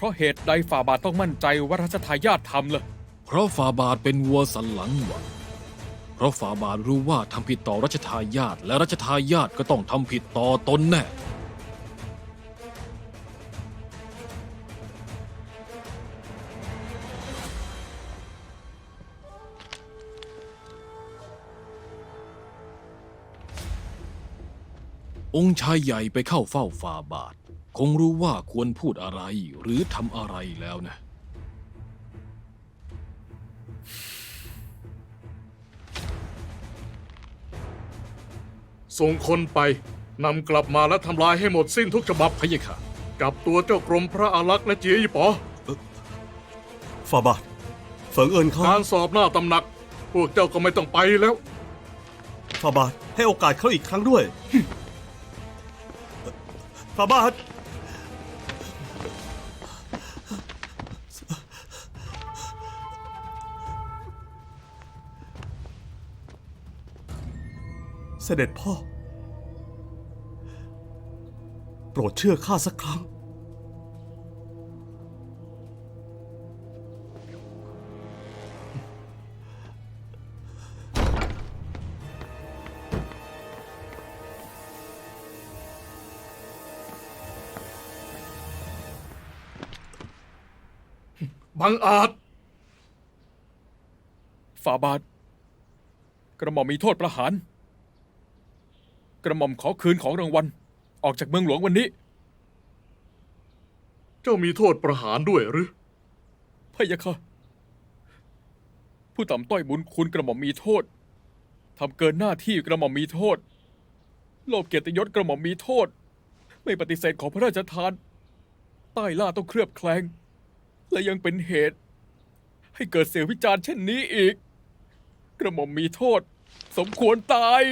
เพราะเหตุใดฝ่าบาทต้องมั่นใจว่ารัชทายาททำเล่ะเพราะฟาบาทเป็นวัวสันหลังหวังเพราะฟาบาทรู้ว่าทำผิดต่อรัชทายาทและรัชทายาทก็ต้องทำผิดต่อตนแน่องค์ชายใหญ่ไปเข้าเฝ้าฟาบาท คงรู้ว่าควรพูดอะไรหรือทำอะไรแล้วนะ ส่งคนไปนำกลับมาและทำลายให้หมดสิ้นทุกฉบับพะยะค่ะจับตัวเจ้ากรมพระอารักษ์และเจียยี่ปอฟาบาทเฟิงเอิญเขาการสอบหน้าตำหนัก พวกเจ้าก็ไม่ต้องไปแล้วฟาบาทให้โอกาสเขาอีกครั้งด้วยฟาบาท เสด็จพ่อ โปรดเชื่อข้าสักครั้ง บังอาจ ฝ่าบาท กระหม่อมมีโทษประหาร กระหม่อมขอคืนของรางวัล ออกจากเมืองหลวงวันนี้ เจ้ามีโทษประหารด้วยหรือ พะยะค่ะ ผู้ต่ำต้อยบุญคุณกระหม่อมมีโทษ ทำเกินหน้าที่กระหม่อมมีโทษ โลภเกียรติยศกระหม่อมมีโทษ ไม่ปฏิเสธของพระราชทาน ใต้ล่าต้องเคลือบแคลง และยังเป็นเหตุ ให้เกิดเสียงวิจารณ์เช่นนี้อีก กระหม่อมมีโทษ สมควรตาย